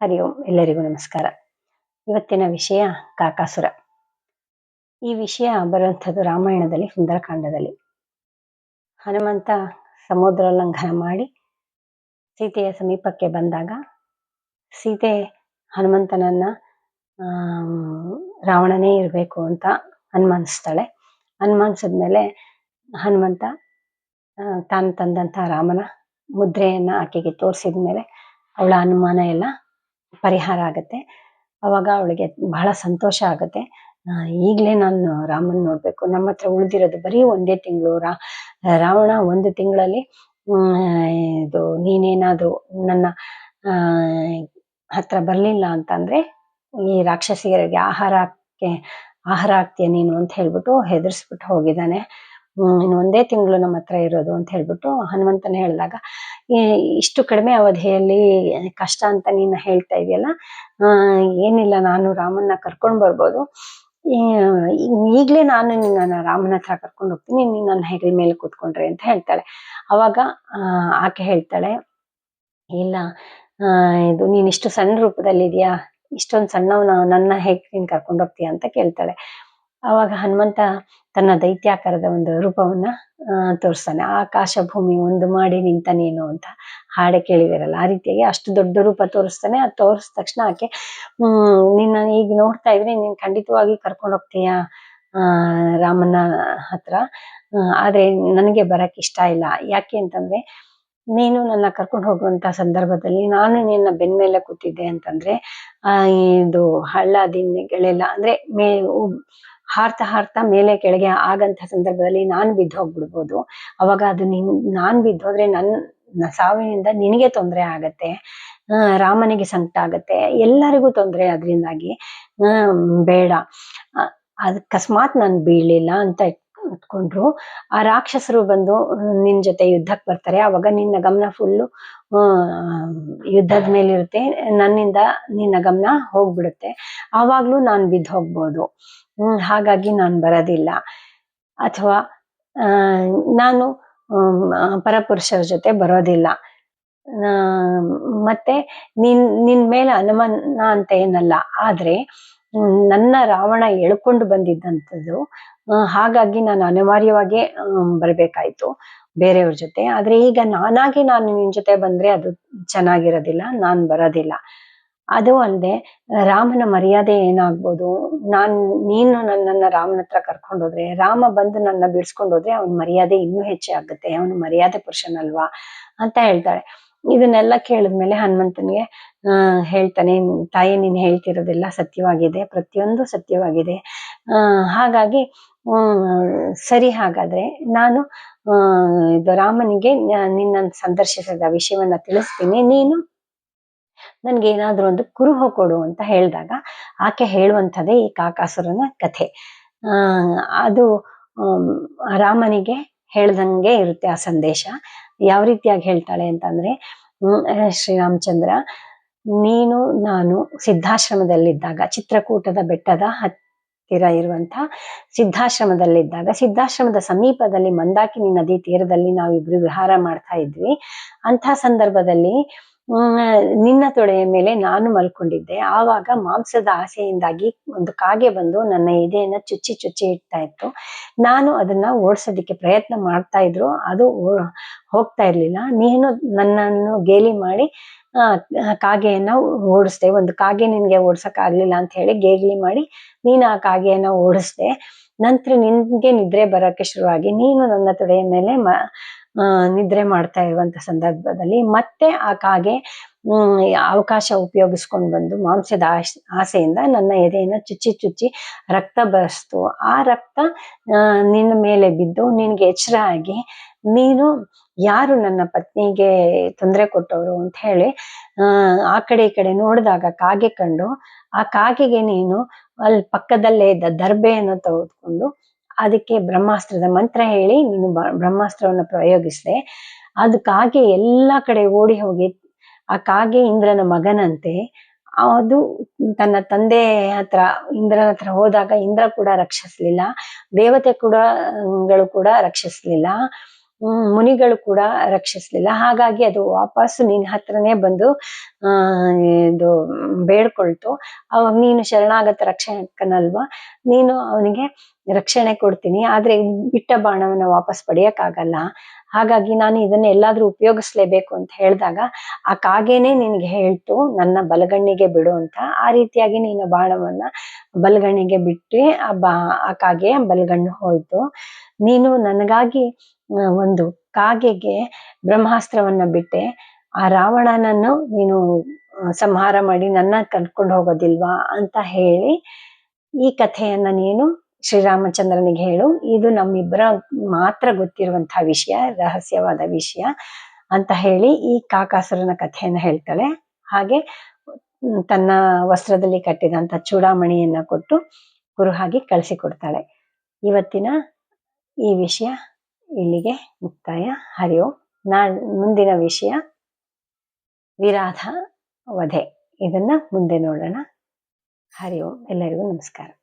ಹರಿ ಓಂ ಎಲ್ಲರಿಗೂ ನಮಸ್ಕಾರ. ಇವತ್ತಿನ ವಿಷಯ ಕಾಕಾಸುರ. ಈ ವಿಷಯ ಬರುವಂಥದ್ದು ರಾಮಾಯಣದಲ್ಲಿ, ಸುಂದರಕಾಂಡದಲ್ಲಿ. ಹನುಮಂತ ಸಮುದ್ರ ಲಂಘನ ಮಾಡಿ ಸೀತೆಯ ಸಮೀಪಕ್ಕೆ ಬಂದಾಗ ಸೀತೆ ಹನುಮಂತನನ್ನ ರಾವಣನೇ ಇರಬೇಕು ಅಂತ ಅನುಮಾನಿಸ್ತಾಳೆ. ಅನುಮಾನಿಸಿದ್ಮೇಲೆ ಹನುಮಂತ ತಾನು ತಂದಂತ ರಾಮನ ಮುದ್ರೆಯನ್ನು ಆಕೆಗೆ ತೋರಿಸಿದ ಮೇಲೆ ಅವಳ ಅನುಮಾನ ಎಲ್ಲ ಪರಿಹಾರ ಆಗುತ್ತೆ. ಅವಾಗ ಅವಳಿಗೆ ಬಹಳ ಸಂತೋಷ ಆಗುತ್ತೆ. ಈಗಲೇ ನಾನು ರಾಮನ್ ನೋಡ್ಬೇಕು. ನಮ್ಮ ಹತ್ರ ಉಳಿದಿರೋದು ಬರೀ ಒಂದೇ ತಿಂಗಳು. ರಾ, ರಾವಣ ಒಂದು ತಿಂಗಳಲ್ಲಿ ಇದು ನೀನೇನಾದರೂ ನನ್ನ ಹತ್ರ ಬರಲಿಲ್ಲ ಅಂತಂದ್ರೆ ಈ ರಾಕ್ಷಸಿಯರಿಗೆ ಆಹಾರಕ್ಕೆ ಆಹಾರ ಆಗ್ತೀಯ ನೀನು ಅಂತ ಹೇಳ್ಬಿಟ್ಟು ಹೆದರ್ಸ್ಬಿಟ್ಟು ಹೋಗಿದ್ದಾನೆ. ಇನ್ನು ಒಂದೇ ತಿಂಗಳು ನಮ್ಮ ಹತ್ರ ಇರೋದು ಅಂತ ಹೇಳ್ಬಿಟ್ಟು ಹನುಮಂತನ ಹೇಳಿದಾಗ ಇಷ್ಟು ಕಡಿಮೆ ಅವಧಿಯಲ್ಲಿ ಕಷ್ಟ ಅಂತ ನೀನು ಹೇಳ್ತಾ ಇದೆಯಲ್ಲ? ಏನಿಲ್ಲ, ನಾನು ರಾಮನ್ನ ಕರ್ಕೊಂಡು ಬರ್ಬೋದು. ಈಗ್ಲೇ ನಾನು ನಿನ್ನ ರಾಮನ ಹತ್ರ ಕರ್ಕೊಂಡು ಹೋಗ್ತೀನಿ, ನೀನ್ ನನ್ನ ಹೆಗಲ ಮೇಲೆ ಕೂತ್ಕೊಂಡ್ರೆ ಅಂತ ಹೇಳ್ತಾಳೆ. ಅವಾಗ ಆಕೆ ಹೇಳ್ತಾಳೆ, ಇಲ್ಲ ಇದು ನೀನ್ ಇಷ್ಟು ಸಣ್ಣ ರೂಪದಲ್ಲಿ ಇದೆಯಾ ಇಷ್ಟೊಂದು ಸಣ್ಣವನ? ನನ್ನ ಹೇಗ್ ನೀನ್ ಕರ್ಕೊಂಡು ಹೋಗ್ತೀಯ ಅಂತ ಕೇಳ್ತಾಳೆ. ಅವಾಗ ಹನುಮಂತ ತನ್ನ ದೈತ್ಯಾಕಾರದ ಒಂದು ರೂಪವನ್ನ ತೋರಿಸ್ತಾನೆ. ಆಕಾಶ ಭೂಮಿ ಒಂದು ಮಾಡಿ ನಿಂತಾನೇನು ಅಂತ ಹಾಡೆ ಕೇಳಿದಿರಲ್ಲ. ಆ ರೀತಿಯಾಗಿ ಅಷ್ಟು ದೊಡ್ಡ ರೂಪ ತೋರಿಸ್ತಾನೆ. ಅದು ತೋರಿಸಿದ ತಕ್ಷಣ ಆಕೆ, ಹ್ಮ್, ನಿನ್ನ ಈಗ ನೋಡ್ತಾ ಇದ್ರೆ ನೀನ್ ಖಂಡಿತವಾಗಿ ಕರ್ಕೊಂಡು ಹೋಗ್ತೀಯ, ಆ, ರಾಮನ ಹತ್ರ? ಆದ್ರೆ ನನಗೆ ಬರಕ್ ಇಷ್ಟ ಇಲ್ಲ. ಯಾಕೆ ಅಂತಂದ್ರೆ, ನೀನು ನನ್ನ ಕರ್ಕೊಂಡು ಹೋಗುವಂತ ಸಂದರ್ಭದಲ್ಲಿ ನಾನು ನಿನ್ನ ಬೆನ್ಮೇಲೆ ಕೂತಿದ್ದೆ ಅಂತಂದ್ರೆ, ಆ, ಇದು ಹಳ್ಳ ದಿಣ್ಣೆಗಳೆಲ್ಲ ಅಂದ್ರೆ ಮೇ ಹಾರ್ತಾ ಹಾರ್ತಾ ಮೇಲೆ ಕೆಳಗೆ ಆಗಂತ ಸಂದರ್ಭದಲ್ಲಿ ನಾನ್ ಬಿದ್ದು ಹೋಗ್ಬಿಡ್ಬೋದು. ಅವಾಗ ಅದು ನಿನ್, ನಾನ್ ಬಿದ್ದೋದ್ರೆ ನನ್ನ ಸಾವಿನಿಂದ ನಿನಗೆ ತೊಂದರೆ ಆಗತ್ತೆ. ರಾಮನಿಗೆ ಸಂಕಟ ಆಗತ್ತೆ. ಎಲ್ಲರಿಗೂ ತೊಂದರೆ ಅದರಿಂದಾಗಿ. ಬೇಡ. ಅಕಸ್ಮಾತ್ ನಾನು ಬೀಳಲಿಲ್ಲ ಅಂತ ಇಟ್ಕೊಂಡ್ರು ಆ ರಾಕ್ಷಸರು ಬಂದು ನಿನ್ ಜೊತೆ ಯುದ್ಧಕ್ಕೆ ಬರ್ತಾರೆ. ಅವಾಗ ನಿನ್ನ ಗಮನ ಫುಲ್ಲು ಯುದ್ಧದ ಮೇಲಿರುತ್ತೆ. ನನ್ನಿಂದ ನಿನ್ನ ಗಮನ ಹೋಗ್ಬಿಡುತ್ತೆ. ಆವಾಗ್ಲೂ ನಾನ್ ಬಿದ್ದು ಹೋಗ್ಬೋದು. ಹ್ಮ್, ಹಾಗಾಗಿ ನಾನ್ ಬರೋದಿಲ್ಲ. ಅಥವಾ ನಾನು ಪರಪುರುಷರ ಜೊತೆ ಬರೋದಿಲ್ಲ. ಮತ್ತೆ ನಿನ್ ನಿನ್ ಮೇಲೆ ಅನುಮಾನ ಅಂತ ಏನಲ್ಲ. ಆದ್ರೆ ನನ್ನ ರಾವಣ ಎಳ್ಕೊಂಡು ಬಂದಿದ್ದಂಥದ್ದು. ಹಾಗಾಗಿ ನಾನು ಅನಿವಾರ್ಯವಾಗಿ ಬರ್ಬೇಕಾಯ್ತು ಬೇರೆಯವ್ರ ಜೊತೆ. ಆದ್ರೆ ಈಗ ನಾನಾಗಿ ನಾನು ನಿನ್ ಜೊತೆ ಬಂದ್ರೆ ಅದು ಚೆನ್ನಾಗಿರೋದಿಲ್ಲ, ನಾನ್ ಬರೋದಿಲ್ಲ. ಅದು ಅಲ್ಲದೆ ರಾಮನ ಮರ್ಯಾದೆ ಏನಾಗ್ಬೋದು? ನಾನ್, ನೀನು ನನ್ನನ್ನ ರಾಮನ ಹತ್ರ ಕರ್ಕೊಂಡೋದ್ರೆ ರಾಮ ಬಂದು ನನ್ನ ಬಿಡ್ಸ್ಕೊಂಡೋದ್ರೆ ಅವನ್ ಮರ್ಯಾದೆ ಇನ್ನೂ ಹೆಚ್ಚೆ ಆಗುತ್ತೆ, ಅವನು ಮರ್ಯಾದೆ ಪುರುಷನಲ್ವಾ? ಅಂತ ಹೇಳ್ತಾಳೆ. ಇದನ್ನೆಲ್ಲ ಕೇಳಿದ್ಮೇಲೆ ಹನುಮಂತನಿಗೆ ಹೇಳ್ತಾನೆ, ತಾಯಿ ನೀನ್ ಹೇಳ್ತಿರೋದೆಲ್ಲ ಸತ್ಯವಾಗಿದೆ, ಪ್ರತಿಯೊಂದು ಸತ್ಯವಾಗಿದೆ. ಹಾಗಾಗಿ ಸರಿ ಹಾಗಾದ್ರೆ ನಾನು ಇದು ರಾಮನಿಗೆ ನಿನ್ನ ಸಂದರ್ಶಿಸಿದ ವಿಷಯವನ್ನ ತಿಳಿಸ್ತೀನಿ. ನೀನು ನನ್ಗೆ ಏನಾದ್ರೂ ಒಂದು ಕುರುಹು ಕೊಡು ಅಂತ ಹೇಳಿದಾಗ ಆಕೆ ಹೇಳುವಂಥದ್ದೇ ಈ ಕಾಕಾಸುರನ ಕಥೆ. ಅದು ರಾಮನಿಗೆ ಹೇಳ್ದಂಗೆ ಇರುತ್ತೆ ಆ ಸಂದೇಶ. ಯಾವ ರೀತಿಯಾಗಿ ಹೇಳ್ತಾಳೆ ಅಂತಂದ್ರೆ ಶ್ರೀರಾಮಚಂದ್ರ ನೀನು, ನಾನು ಸಿದ್ಧಾಶ್ರಮದಲ್ಲಿದ್ದಾಗ, ಚಿತ್ರಕೂಟದ ಬೆಟ್ಟದ ಹತ್ತಿರ ಇರುವಂತ ಸಿದ್ಧಾಶ್ರಮದಲ್ಲಿದ್ದಾಗ, ಸಿದ್ಧಾಶ್ರಮದ ಸಮೀಪದಲ್ಲಿ ಮಂದಾಕಿನಿ ನದಿ ತೀರದಲ್ಲಿ ನಾವು ಇಬ್ರು ವಿಹಾರ ಮಾಡ್ತಾ ಇದ್ವಿ. ಅಂಥ ಸಂದರ್ಭದಲ್ಲಿ ನಿನ್ನ ತೊಡೆಯ ಮೇಲೆ ನಾನು ಮಲ್ಕೊಂಡಿದ್ದೆ. ಆವಾಗ ಮಾಂಸದ ಆಸೆಯಿಂದಾಗಿ ಒಂದು ಕಾಗೆ ಬಂದು ನನ್ನ ಎದೆಯನ್ನ ಚುಚ್ಚಿ ಚುಚ್ಚಿ ಇಡ್ತಾ ಇತ್ತು. ನಾನು ಅದನ್ನ ಓಡಿಸೋದಕ್ಕೆ ಪ್ರಯತ್ನ ಮಾಡ್ತಾ ಇದ್ರು. ಅದು ಹೋಗ್ತಾ ಇರ್ಲಿಲ್ಲ. ನೀನು ನನ್ನನ್ನು ಗೇಲಿ ಮಾಡಿ ಕಾಗೆಯನ್ನ ಓಡಿಸ್ದೆ. ಒಂದು ಕಾಗೆ ನಿನ್ಗೆ ಓಡ್ಸಕ್ ಆಗ್ಲಿಲ್ಲ ಅಂತ ಹೇಳಿ ಗೇಗ್ಲಿ ಮಾಡಿ, ನೀನು ಆ ಕಾಗೆಯನ್ನ ಓಡಿಸ್ದೆ. ನಂತರ ನಿನ್ಗೆ ನಿದ್ರೆ ಬರಕ್ಕೆ ಶುರುವಾಗಿ ನೀನು ನನ್ನ ತೊಡೆಯ ಮೇಲೆ ಮ ನಿದ್ರೆ ಮಾಡ್ತಾ ಇರುವಂತ ಸಂದರ್ಭದಲ್ಲಿ ಮತ್ತೆ ಆ ಕಾಗೆ ಅವಕಾಶ ಉಪಯೋಗಿಸ್ಕೊಂಡು ಬಂದು ಮಾಂಸದ ಆಶ್- ಆಸೆಯಿಂದ ನನ್ನ ಎದೆಯನ್ನ ಚುಚ್ಚಿ ಚುಚ್ಚಿ ರಕ್ತ ಬರಿಸ್ತು. ಆ ರಕ್ತ ನಿನ್ನ ಮೇಲೆ ಬಿದ್ದು ನಿನಗೆ ಎಚ್ಚರ ಆಗಿ ನೀನು ಯಾರು ನನ್ನ ಪತ್ನಿಗೆ ತೊಂದರೆ ಕೊಟ್ಟವರು ಅಂತ ಹೇಳಿ, ಆ ಕಡೆ ಈ ಕಡೆ ನೋಡಿದಾಗ ಕಾಗೆ ಕಂಡು, ಆ ಕಾಗೆಗೆ ನೀನು ಅಲ್ಲಿ ಪಕ್ಕದಲ್ಲೇ ಇದ್ದ ದರ್ಬೆಯನ್ನು ತೆಗೆದುಕೊಂಡು ಅದಕ್ಕೆ ಬ್ರಹ್ಮಾಸ್ತ್ರದ ಮಂತ್ರ ಹೇಳಿ ನೀನು ಬ್ರಹ್ಮಾಸ್ತ್ರವನ್ನ ಪ್ರಯೋಗಿಸಿದೆ. ಅದು ಕಾಗೆ ಎಲ್ಲಾ ಕಡೆ ಓಡಿ ಹೋಗಿ ಆ ಕಾಗೆ ಇಂದ್ರನ ಮಗನಂತೆ, ಅದು ತನ್ನ ತಂದೆ ಹತ್ರ, ಇಂದ್ರನ ಹತ್ರ ಹೋದಾಗ ಇಂದ್ರ ಕೂಡ ರಕ್ಷಿಸ್ಲಿಲ್ಲ, ದೇವತೆ ಕೂಡ, ಗಳು ಕೂಡ ರಕ್ಷಿಸ್ಲಿಲ್ಲ ಮುನಿಗಳು ಕೂಡ ರಕ್ಷಿಸ್ಲಿಲ್ಲ. ಹಾಗಾಗಿ ಅದು ವಾಪಸ್ ನಿನ್ ಹತ್ರನೇ ಬಂದು ಇದು ಬೇಡ್ಕೊಳ್ತು. ಅವಾಗ ನೀನು ಶರಣಾಗತ ರಕ್ಷಕನಲ್ವಾ? ನೀನು ಅವನಿಗೆ ರಕ್ಷಣೆ ಕೊಡ್ತೀನಿ. ಆದ್ರೆ ಬಿಟ್ಟ ಬಾಣವನ್ನ ವಾಪಸ್ ಪಡೆಯಕ್ಕಾಗಲ್ಲ. ಹಾಗಾಗಿ ನಾನು ಇದನ್ನ ಎಲ್ಲಾದ್ರೂ ಉಪಯೋಗಿಸ್ಲೇಬೇಕು ಅಂತ ಹೇಳಿದಾಗ, ಆ ಕಾಗೆನೆ ನಿನ್ಗೆ ಹೇಳ್ತು, ನನ್ನ ಬಲಗಣ್ಣಿಗೆ ಬಿಡು ಅಂತ. ಆ ರೀತಿಯಾಗಿ ನೀನು ಬಾಣವನ್ನ ಬಲಗಣ್ಣಿಗೆ ಬಿಟ್ಟು, ಆ ಬಾ, ಆ ಕಾಗೆ ಬಲಗಣ್ಣು ಹೋಯ್ತು. ನೀನು ನನಗಾಗಿ ಒಂದು ಕಾಗೆಗೆ ಬ್ರಹ್ಮಾಸ್ತ್ರವನ್ನ ಬಿಟ್ಟೆ. ಆ ರಾವಣನನ್ನು ನೀನು ಸಂಹಾರ ಮಾಡಿ ನನ್ನ ಕರ್ಕೊಂಡು ಹೋಗೋದಿಲ್ವಾ ಅಂತ ಹೇಳಿ ಈ ಕಥೆಯನ್ನ ನೀನು ಶ್ರೀರಾಮಚಂದ್ರನಿಗೆ ಹೇಳು, ಇದು ನಮ್ಮಿಬ್ಬರ ಮಾತ್ರ ಗೊತ್ತಿರುವಂತಹ ವಿಷಯ, ರಹಸ್ಯವಾದ ವಿಷಯ ಅಂತ ಹೇಳಿ ಈ ಕಾಕಾಸುರನ ಕಥೆಯನ್ನು ಹೇಳ್ತಾಳೆ. ಹಾಗೆ ತನ್ನ ವಸ್ತ್ರದಲ್ಲಿ ಕಟ್ಟಿದಂತ ಚೂಡಾಮಣಿಯನ್ನ ಕೊಟ್ಟು ಗುರುಹಾಗಿ ಕಳಿಸಿಕೊಡ್ತಾಳೆ. ಇವತ್ತಿನ ಈ ವಿಷಯ ಇಲ್ಲಿಗೆ ಮುಕ್ತಾಯ. ಹರಿ ಓಂ. ನಾ ಮುಂದಿನ ವಿಷಯ ವಿರಾಧ ವಧೆ. ಇದನ್ನ ಮುಂದೆ ನೋಡೋಣ. ಹರಿ ಎಲ್ಲರಿಗೂ ನಮಸ್ಕಾರ.